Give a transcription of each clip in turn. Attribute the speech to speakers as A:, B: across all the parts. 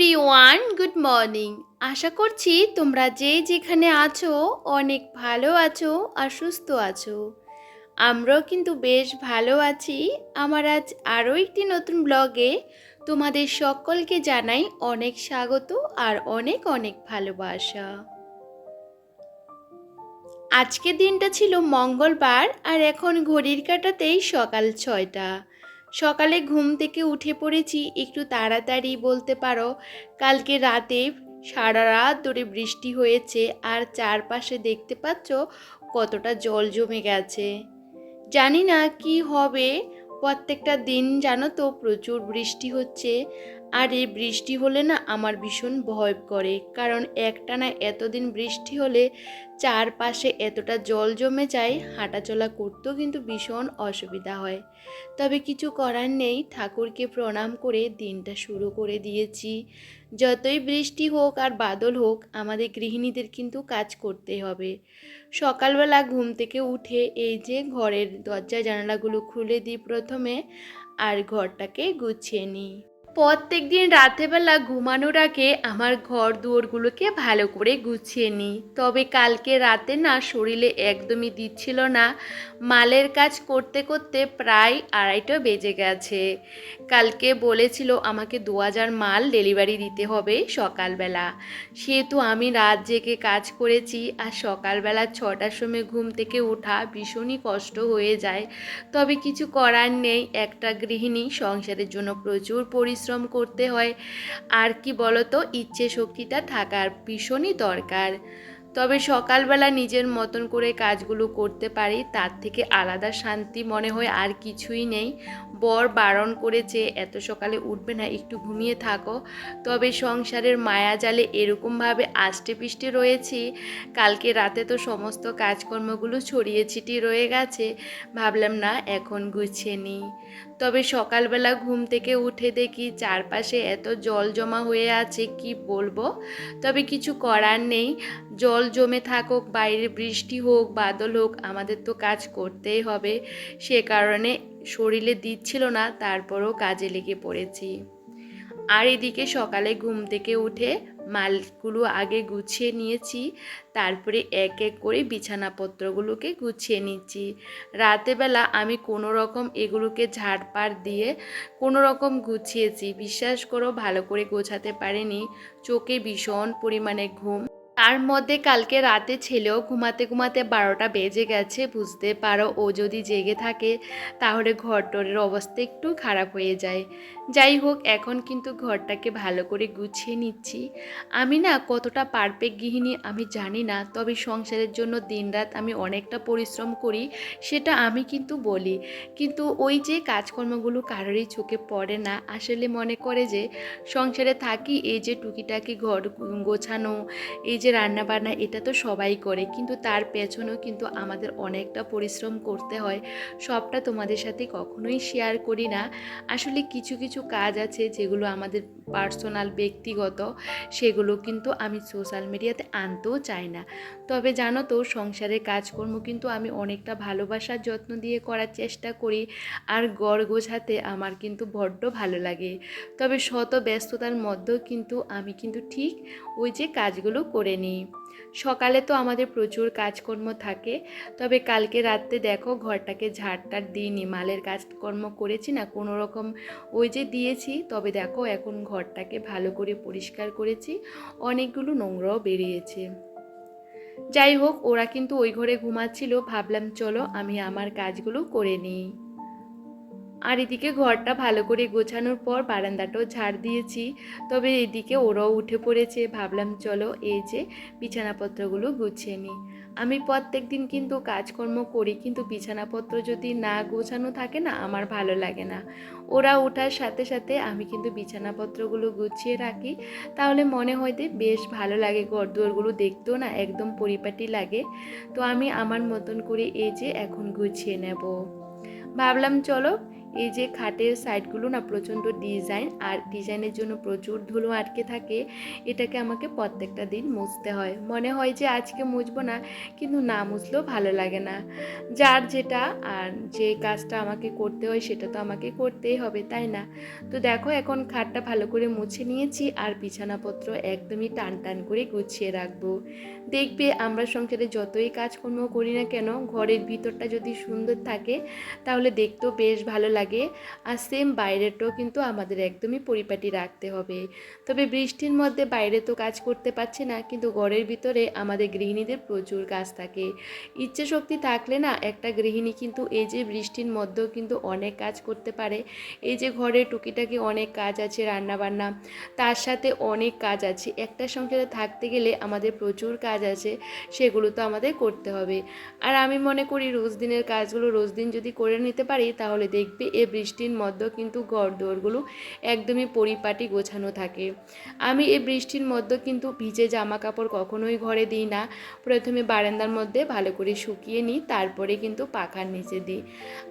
A: Hello everyone, good morning. আশা করছি তোমরা যে যেখানে আছো অনেক ভালো আছো আর সুস্থ আছো। আমরাও কিন্তু বেশ ভালো আছি। আমার আজ আরও একটি নতুন ব্লগে তোমাদের সকলকে জানাই অনেক স্বাগত আর অনেক অনেক ভালোবাসা। আজকের দিনটা ছিল মঙ্গলবার আর এখন ঘড়ির কাটাতেই সকাল ছয়টা। সকালে ঘুম থেকে উঠে পড়েছি, একটু তাড়াতাড়ি বলতে পারো। কালকে রাতে সারা রাত ধরে বৃষ্টি হয়েছে আর চারপাশে দেখতে পাচ্ছ কতটা জল জমে গেছে। জানি না কি হবে, প্রত্যেকটা দিন জানো তো প্রচুর বৃষ্টি হচ্ছে। আর এই বৃষ্টি হলে না আমার ভীষণ ভয় করে, কারণ একটানা এতদিন বৃষ্টি হলে চারপাশে এতটা জল জমে যায়, হাঁটাচলা করতেও কিন্তু ভীষণ অসুবিধা হয়। তবে কিছু করার নেই, ঠাকুরকে প্রণাম করে দিনটা শুরু করে দিয়েছি। যতই বৃষ্টি হোক আর বাদল হোক, আমাদের গৃহিণীদের কিন্তু কাজ করতে হবে। সকালবেলা ঘুম থেকে উঠে এই যে ঘরের দরজা জানালাগুলো খুলে দিই প্রথমে, আর ঘরটাকে গুছিয়ে নিই। প্রত্যেক দিন রাতেবেলা ঘুমানোর আগে আমার ঘর দুয়ারগুলোকে ভালো করে গুছিয়ে নিই। তবে কালকে রাতে না শরীরে একদমই দিচ্ছিল না। মালের কাজ করতে করতে প্রায় আড়াইটা বেজে গেছে। কালকে বলেছিল আমাকে দু হাজার মাল ডেলিভারি দিতে হবে সকালবেলা। সেহেতু আমি রাত জেগে কাজ করেছি আর সকালবেলা ছটার সময় ঘুম থেকে ওঠা ভীষণই কষ্ট হয়ে যায়। তবে কিছু করার নেই, একটা গৃহিণী সংসারের জন্য প্রচুর পরিশ্রম করতে হয়। আর কি বলতো, ইচ্ছে শক্তিটা থাকার ভীষণই দরকার। তবে সকালবেলা নিজের মতন করে কাজগুলো করতে পারি, তার থেকে আলাদা শান্তি মনে হয় আর কিছুই নেই। বর বারণ করেছে এত সকালে উঠবে না, একটু ঘুমিয়ে থাকো। তবে সংসারের মায়া জালে এরকমভাবে আষ্টে পিষ্টে রয়েছি। কালকে রাতে তো সমস্ত কাজকর্মগুলো ছড়িয়ে ছিটিয়ে রয়ে গেছে। ভাবলাম, না, এখন গুছিয়ে নিই। তবে সকালবেলা ঘুম থেকে উঠে দেখি চারপাশে এত জল জমা হয়ে আছে, কি বলব? তবে কিছু করার নেই। জল জমে থাকুক, বাইরে বৃষ্টি হোক, বাদল হোক, আমাদের তো কাজ করতেই হবে। সে কারণে শরীরে দিচ্ছিল না, তারপরও কাজে লেগে পড়েছি। আর এদিকে সকালে ঘুম থেকে উঠে মালগুলো আগে গুছিয়ে নিয়েছি, তারপরে এক এক করে বিছানাপত্রগুলোকে গুছিয়ে নিচ্ছি। রাতেবেলা আমি কোনো রকম এগুলোকে ঝাড়পাড় দিয়ে কোনো রকম গুছিয়েছি। বিশ্বাস করো, ভালো করে গোছাতে পারিনি। চোখে ভীষণ পরিমাণে ঘুম। তার মধ্যে কালকে রাতে ছেলেও ঘুমাতে ঘুমাতে বারোটা বেজে গেছে, বুঝতে পারো। ও যদি জেগে থাকে, তাহলে ঘর টরের অবস্থা একটু খারাপ হয়ে যায়। যাই হোক, এখন কিন্তু ঘরটাকে ভালো করে গুছিয়ে নিচ্ছি। আমি না কতটা পারফেক্ট গৃহিণী আমি জানি না, তবে সংসারের জন্য দিনরাত আমি অনেকটা পরিশ্রম করি, সেটা আমি কিন্তু বলি। কিন্তু ওই যে কাজকর্মগুলো কারোরই চোখে পড়ে না, আসলে মনে করে যে সংসারে থাকি, এই যে টুকিটাকি ঘর গোছানো, এই যে রান্না বান্না এটা তো সবাই করে, কিন্তু তার পেছনেও কিন্তু আমাদের অনেকটা পরিশ্রম করতে হয়। সবটা তোমাদের সাথে কখনোই শেয়ার করি না। আসলে কিছু কিছু কাজ আছে যেগুলো আমাদের পার্সোনাল ব্যক্তিগত, সেগুলো কিন্তু আমি সোশ্যাল মিডিয়াতে আনতেও চাই না। তবে জানো তো, সংসারের কাজকর্ম কিন্তু আমি অনেকটা ভালোবাসার যত্ন দিয়ে করার চেষ্টা করি, আর গড় গোছাতে আমার কিন্তু বড্ড ভালো লাগে। তবে শত ব্যস্ততার মধ্যেও কিন্তু আমি কিন্তু ঠিক ওই যে কাজগুলো করে নিই সকালে তো আমাদের প্রচুর কাজকর্ম থাকে, তবে কালকে রাত্রে দেখো ঘরটাকে ঝাড়টার দিইনি। মালের কাজকর্ম করেছি না কোনো রকম ওই যে দিয়েছি, তবে দেখো এখন ঘরটাকে ভালো করে পরিষ্কার করেছি, অনেকগুলো নোংরাও বেরিয়েছে। যাই হোক, ওরা কিন্তু ওই ঘরে ঘুমাচ্ছিল, ভাবলাম চলো আমি আমার কাজগুলো করে নিই। আর এদিকে ঘরটা ভালো করে গোছানোর পর বারান্দাটাও ঝাড় দিয়েছি। তবে এদিকে ওরাও উঠে পড়েছে। ভাবলাম, চলো, এই যে বিছানাপত্রগুলো গুছিয়ে নিই। আমি প্রত্যেক দিন কিন্তু কাজকর্ম করি, কিন্তু বিছানাপত্র যদি না গোছানো থাকে না, আমার ভালো লাগে না। ওরা ওঠার সাথে সাথে আমি কিন্তু বিছানাপত্রগুলো গুছিয়ে রাখি। তাহলে মনে হয় যে বেশ ভালো লাগে ঘরদুয়ারগুলো দেখতেও না একদম পরিপাটি লাগে। তো আমি আমার মতন করে এই যে এখন গুছিয়ে নেব। ভাবলাম, চলো এই যে খাটের সাইডগুলো না প্রচণ্ড ডিজাইন আর ডিজাইনের জন্য প্রচুর ধুলো আটকে থাকে, এটাকে আমাকে প্রত্যেকটা দিন মুছতে হয়। মনে হয় যে আজকে মুছবো না, কিন্তু না মুছলেও ভালো লাগে না। যার যেটা আর যে কাজটা আমাকে করতে হয় সেটা তো আমাকে করতেই হবে, তাই না? তো দেখো এখন খাটটা ভালো করে মুছে নিয়েছি আর বিছানাপত্র একদমই টান টান করে গুছিয়ে রাখব। দেখবে আমরা সংসারে যতই কাজকর্ম করি না কেন, ঘরের ভিতরটা যদি সুন্দর থাকে, তাহলে দেখতেও বেশ ভালো লাগে আর সেম বাইরেটাও কিন্তু আমাদের একদমই পরিপাটি রাখতে হবে। তবে বৃষ্টির মধ্যে বাইরে তো কাজ করতে পারছি না, কিন্তু ঘরের ভিতরে আমাদের গৃহিণীদের প্রচুর কাজ থাকে। ইচ্ছে শক্তি থাকলে না একটা গৃহিণী কিন্তু এই যে বৃষ্টির মধ্যেও কিন্তু অনেক কাজ করতে পারে। এই যে ঘরে টুকিটাকি অনেক কাজ আছে, রান্নাবান্না, তার সাথে অনেক কাজ আছে। একটা সংসারে থাকতে গেলে আমাদের প্রচুর কাজ আছে, সেগুলো তো আমাদের করতে হবে। আর আমি মনে করি রোজ দিনের কাজগুলো রোজ দিন যদি করে নিতে পারি, তাহলে দেখবে এ বৃষ্টির মধ্যেও কিন্তু ঘর দোরগুলো একদমই পরিপাটি গোছানো থাকে। আমি এই বৃষ্টির মধ্যে কিন্তু ভিজে জামা কাপড় কখনোই ঘরে দিই না। প্রথমে বারান্দার মধ্যে ভালো করে শুকিয়ে নিই, তারপরে কিন্তু পাখার নিচে দিই।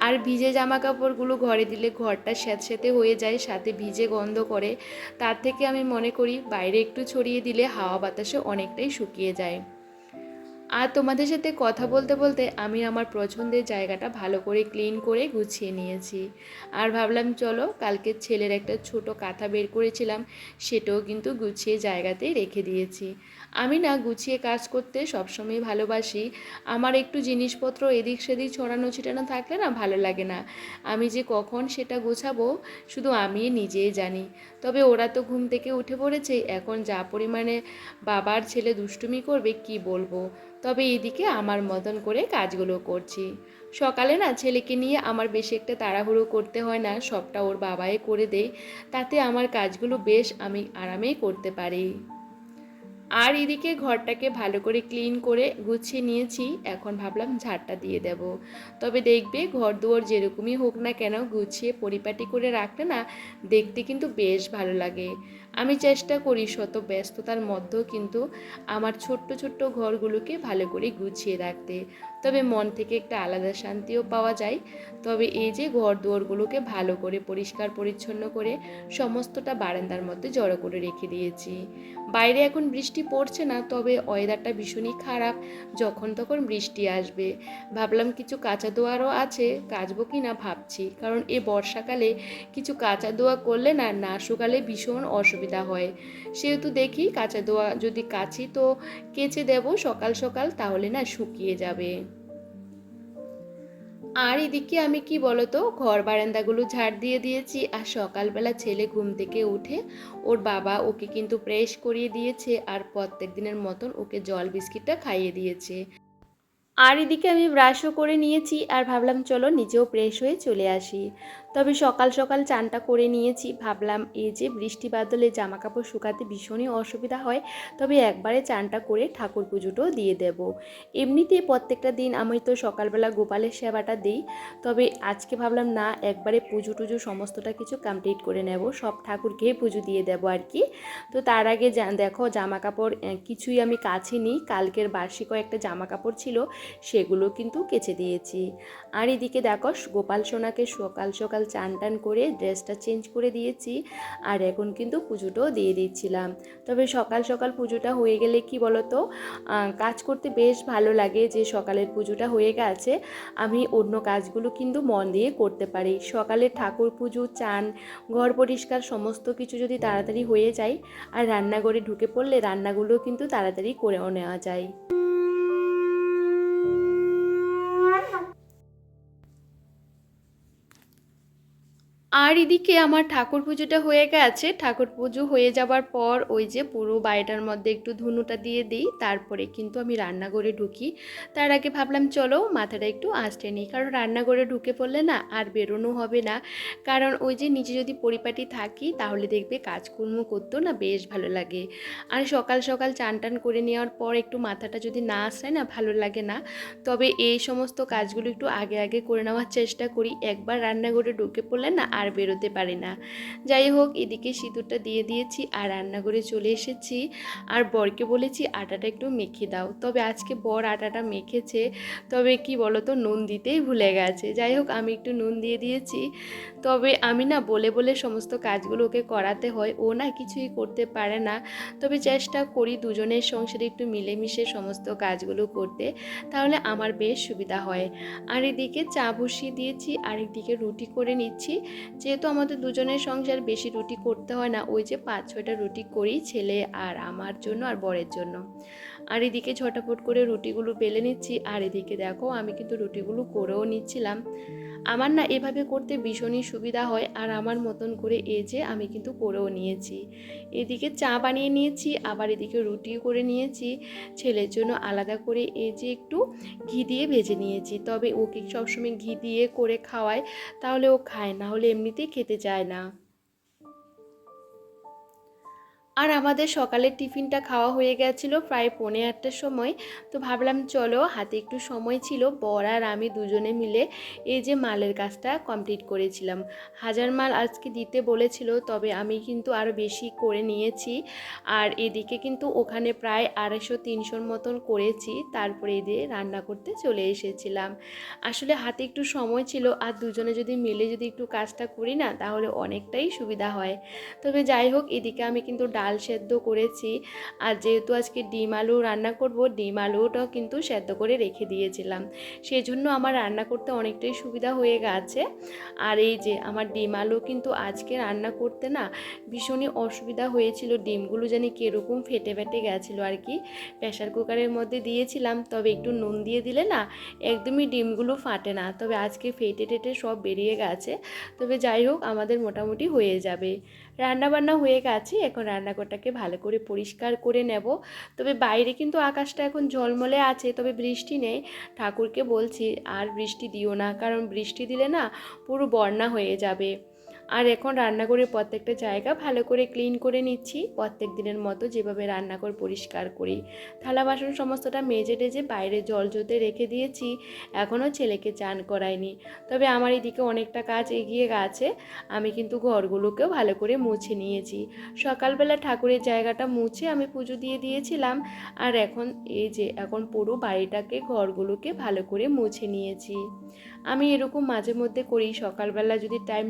A: আর ভিজে জামা কাপড়গুলো ঘরে দিলে ঘরটা স্যাঁতস্যাঁতে হয়ে যায়, সাথে ভিজে গন্ধ করে। তার থেকে আমি মনে করি বাইরে একটু ছড়িয়ে দিলে হাওয়া বাতাসে অনেকটাই শুকিয়ে যায়। আর তোমাদের সাথে কথা বলতে বলতে আমি আমার পছন্দের জায়গাটা ভালো করে ক্লিন করে গুছিয়ে নিয়েছি। আর ভাবলাম, চলো, কালকে ছেলের একটা ছোট কাঁথা বের করেছিলাম, সেটাও কিন্তু গুছিয়ে জায়গাতেই রেখে দিয়েছি। আমি না গুছিয়ে কাজ করতে সবসময় ভালোবাসি। আমার একটু জিনিসপত্র এদিক সেদিক ছড়ানো ছিটানো থাকলে না ভালো লাগে না। আমি যে কখন সেটা গোছাবো, শুধু আমি নিজেই জানি। তবে ওরা তো ঘুম থেকে উঠে পড়েছে, এখন যা পরিমাণে বাবার ছেলে দুষ্টুমি করবে কি বলব? তবে এদিকে আমার মতন করে কাজগুলো করছি। সকালে না ছেলেকে নিয়ে আমার বেশি একটা তাড়াহুড়ো করতে হয় না, সবটা ওর বাবাই করে দেয়। তাতে আমার কাজগুলো বেশ আমি আরামেই করতে পারি। আর এদিকে ঘরটাকে ভালো করে ক্লিন করে গুছিয়ে নিয়েছি। এখন ভাবলাম ঝাড়টা দিয়ে দেব। তবে দেখবে ঘর দুয়ার যেরকমই হোক না কেন গুছিয়ে পরিপাটি করে রাখলে না দেখতে কিন্তু বেশ ভালো লাগে। আমি চেষ্টা করি শত ব্যস্ততার মধ্যেও কিন্তু আমার ছোট্ট ছোট্ট ঘরগুলোকে ভালো করে গুছিয়ে রাখতে। তবে মন থেকে একটা আলাদা শান্তিও পাওয়া যায়। তবে এই যে ঘর দুয়ারগুলোকে ভালো করে পরিষ্কার পরিচ্ছন্ন করে সমস্তটা বারান্দার মধ্যে জড়ো করে রেখে দিয়েছি। বাইরে এখন বৃষ্টি পড়ছে না, তবে ওয়েদারটা ভীষণই খারাপ। যখন তখন বৃষ্টি আসবে। ভাবলাম কিছু কাঁচা দোয়ারও আছে, কাচবো কি না ভাবছি। কারণ এ বর্ষাকালে কিছু কাঁচা দোয়া করলে না না শুকালে ভীষণ অসুবিধা হয়। সেহেতু দেখি কাঁচা দোয়া যদি কাচি তো কেচে দেব সকাল সকাল, তাহলে না শুকিয়ে যাবে। আর এদিকে আমি কি বলতো, ঘর বারান্দাগুলো ঝাড় দিয়ে দিয়েছি আর সকালবেলা ছেলে ঘুম থেকে উঠে ওর বাবা ওকে কিন্তু প্রেস করিয়ে দিয়েছে আর প্রত্যেক দিনের মতন ওকে জল বিস্কিটটা খাইয়ে দিয়েছে। আর এদিকে আমি ব্রাশও করে নিয়েছি আর ভাবলাম চলো নিজেও ফ্রেশ হয়ে চলে আসি। তবে সকাল সকাল চানটা করে নিয়েছি। ভাবলাম এই যে বৃষ্টি বাদলে জামা কাপড় শুকাতে ভীষণই অসুবিধা হয়, তবে একবারে চানটা করে ঠাকুর পুজোটাও দিয়ে দেব। এমনিতে প্রত্যেকটা দিন আমি তো সকালবেলা গোপালের সেবাটা দিই, তবে আজকে ভাবলাম না, একবারে পুজো টুজো সমস্তটা কিছু কমপ্লিট করে নেব, সব ঠাকুরকেই পুজো দিয়ে দেব আর কি। তো তার আগে দেখো জামা কাপড় কিছুই আমি কাছে নিই, কালকের বার্ষিক একটা জামা কাপড় ছিল, সেগুলো কিন্তু কেচে দিয়েছি। আর এদিকে দেখো, গোপাল সোনাকে সকাল সকাল চান টান করে ড্রেসটা চেঞ্জ করে দিয়েছি আর এখন কিন্তু পুজোটাও দিয়ে দিচ্ছিলাম। তবে সকাল সকাল পুজোটা হয়ে গেলে কি বলতো কাজ করতে বেশ ভালো লাগে যে সকালের পুজোটা হয়ে গেছে। আমি অন্য কাজগুলো কিন্তু মন দিয়ে করতে পারি। সকালে ঠাকুর পুজো, চান, ঘর পরিষ্কার সমস্ত কিছু যদি তাড়াতাড়ি হয়ে যায় আর রান্নাঘরে ঢুকে পড়লে রান্নাগুলো কিন্তু তাড়াতাড়ি করেও নেওয়া যায়। আর এদিকে আমার ঠাকুর পুজোটা হয়ে গেছে। ঠাকুর পুজো হয়ে যাবার পর ওই যে পুরো বাড়িটার মধ্যে একটু ধুনুটা দিয়ে দিই, তারপরে কিন্তু আমি রান্নাঘরে ঢুকি। তার আগে ভাবলাম, চলো মাথাটা একটু আঁচড়ে নিই। কারণ রান্নাঘরে ঢুকে পড়লে না আর বেরোনো হবে না। কারণ ওই যে নিজে যদি পরিপাটি থাকি, তাহলে দেখবে কাজকর্ম করতেও না বেশ ভালো লাগে। আর সকাল সকাল চান টান করে নেওয়ার পর একটু মাথাটা যদি না আসে না ভালো লাগে না, তবে এই সমস্ত কাজগুলো একটু আগে আগে করে নেওয়ার চেষ্টা করি। একবার রান্নাঘরে ঢুকে পড়লে না আর বেরোতে পারি না। যাই হোক, এদিকে সিঁদুরটা দিয়ে দিয়েছি আর রান্নাঘরে চলে এসেছি। আর বরকে বলেছি, আটাটা একটু মেখে দাও। তবে আজকে বর আটাটা মেখেছে, তবে কি বলো তো নুন দিতেই ভুলে গেছে। যাই হোক, আমি একটু নুন দিয়ে দিয়েছি। তবে আমি না বলে বলে সমস্ত কাজগুলো ওকে করাতে হয়। ও না কিছুই করতে পারে না। তবে চেষ্টা করি দুজনের সংসারে একটু মিলেমিশে সমস্ত কাজগুলো করতে। তাহলে আমার বেশ সুবিধা হয়। আর এদিকে চা বসিয়ে দিয়েছি, আর একদিকে রুটি করে নিচ্ছি। যেহেতু আমাদের দুজনের সংসার বেশি রুটি করতে হয় না, ওই যে পাঁচ ছয়টা রুটি করি ছেলে আর আমার জন্য আর বরের জন্য। আর এদিকে ঝটাপট করে রুটিগুলো বেলে নিচ্ছি। আর এদিকে দেখো আমি কিন্তু রুটিগুলো করেও নিচ্ছিলাম। আমার না এভাবে করতে ভীষণই সুবিধা হয় আর আমার মতন করে এ যে আমি কিন্তু করেও নিয়েছি। এদিকে চা বানিয়ে নিয়েছি, আবার এদিকে রুটিও করে নিয়েছি। ছেলের জন্য আলাদা করে এ যে একটু ঘি দিয়ে ভেজে নিয়েছি। তবে ওকে সবসময় ঘি দিয়ে করে খাওয়ায়, তাহলে ও খায় না, হলে এমনিতেই খেতে চায় না। আর আমাদের সকালের টিফিনটা খাওয়া হয়ে গেছিল প্রায় পৌনে আটটার সময়। তো ভাবলাম, চলো, হাতে একটু সময় ছিল, বর আর আমি দুজনে মিলে এই যে মালের কাজটা কমপ্লিট করেছিলাম। হাজার মাল আজকে দিতে বলেছিল, তবে আমি কিন্তু আরও বেশি করে নিয়েছি। আর এদিকে কিন্তু ওখানে প্রায় আড়াইশো, তিনশোর মতন করেছি, তারপরে এদিকে রান্না করতে চলে এসেছিলাম। আসলে হাতে একটু সময় ছিল, আর দুজনে যদি মিলে যদি একটু কাজটা করি না, তাহলে অনেকটাই সুবিধা হয়। তবে যাই হোক, এদিকে আমি কিন্তু সেদ্ধ করেছি। আর যেহেতু আজকে ডিম আলু রান্না করব, ডিম আলুটাও কিন্তু সেদ্ধ করে রেখে দিয়েছিলাম। সেই জন্য আমার রান্না করতে অনেকটাই সুবিধা হয়ে গেছে। আর এই যে আমার ডিম আলু কিন্তু আজকে রান্না করতে না ভীষণই অসুবিধা হয়েছিল। ডিমগুলো জানি কীরকম ফেটে ফেটে গেছিল আর কি। প্রেশার কুকারের মধ্যে দিয়েছিলাম, তবে একটু নুন দিয়ে দিলে না একদমই ডিমগুলো ফাটে না। তবে আজকে ফেটে টেটে সব বেরিয়ে গেছে। তবে যাই হোক, আমাদের মোটামুটি হয়ে যাবে। রান্নাবান্না হয়ে গেছে, এখন রান্নাঘরটাকে ভালো করে পরিষ্কার করে নেব। তবে বাইরে কিন্তু আকাশটা এখন ঝলমলে আছে, তবে বৃষ্টি নেই। ঠাকুরকে বলছি, আর বৃষ্টি দিও না, কারণ বৃষ্টি দিলে না পুরো বন্যা হয়ে যাবে। আর এখন রান্নাঘরের প্রত্যেকটা জায়গা ভালো করে ক্লিন করে নিচ্ছি। প্রত্যেক দিনের মতো যেভাবে রান্নাঘর পরিষ্কার করি। থালা বাসন সমস্তটা মেজে টেজে বাইরে জল জতে রেখে দিয়েছি। এখনও ছেলেকে চান করাইনি। তবে আমার এদিকে অনেকটা কাজ এগিয়ে গেছে। আমি কিন্তু ঘরগুলোকেও ভালো করে মুছে নিয়েছি। সকালবেলা ঠাকুরের জায়গাটা মুছে আমি পুজো দিয়ে দিয়েছিলাম। আর এখন এই যে, এখন পুরো বাড়িটাকে, ঘরগুলোকে ভালো করে মুছে নিয়েছি। আমি এরকম মাঝে মধ্যে করি, সকালবেলা যদি টাইম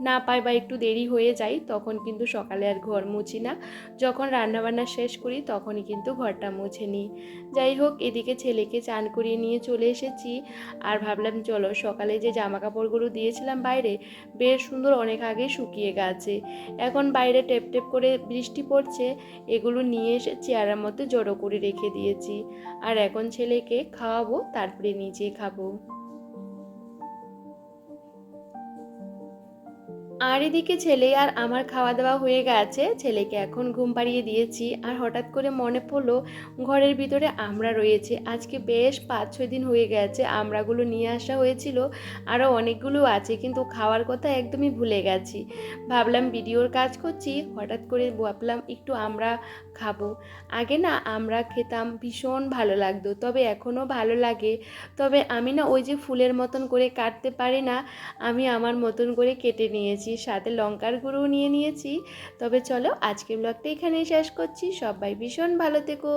A: না পাই বা একটু দেরি হয়ে যায় তখন কিন্তু সকালে আর ঘর মুছি না। যখন রান্নাবান্না শেষ করি, তখনই কিন্তু ঘরটা মুছে নিই যাই হোক, এদিকে ছেলেকে চান করিয়ে নিয়ে চলে এসেছি। আর ভাবলাম, চলো সকালে যে জামা কাপড়গুলো দিয়েছিলাম বাইরে, বেশ সুন্দর অনেক আগে শুকিয়ে গেছে। এখন বাইরে টেপ টেপ করে বৃষ্টি পড়ছে, এগুলো নিয়ে এসে চেয়ারের মধ্যে জড়ো করে রেখে দিয়েছি। আর এখন ছেলেকে খাওয়াবো, তারপরে নিজে খাব। আর এদিকে ছেলে আর আমার খাওয়া দাওয়া হয়ে গেছে। ছেলেকে এখন ঘুম পাড়িয়ে দিয়েছি আর হঠাৎ করে মনে পড়ল ঘরের ভিতরে আমরা রয়েছে। আজকে বেশ পাঁচ ছয় দিন হয়ে গেছে, আমরাগুলো নিয়ে আসা হয়েছিল আরও অনেকগুলো আছে, কিন্তু খাওয়ার কথা একদমই ভুলে গেছি। ভাবলাম ভিডিওর কাজ করছি, হঠাৎ করে ভাবলাম একটু আমরা খাব। আগে না আমরা খেতাম, ভীষণ ভালো লাগতো, তবে এখনও ভালো লাগে। তবে আমি না ওই যে ফুলের মতন করে কাটতে পারি না, আমি আমার মতন করে কেটে নিয়েছি। সাথে লঙ্কার গুঁড়ো নিয়ে নিয়েছি। তবে চলো আজকের ব্লগটা এখানেই শেষ করছি। সবাই ভীষণ ভালো থেকো।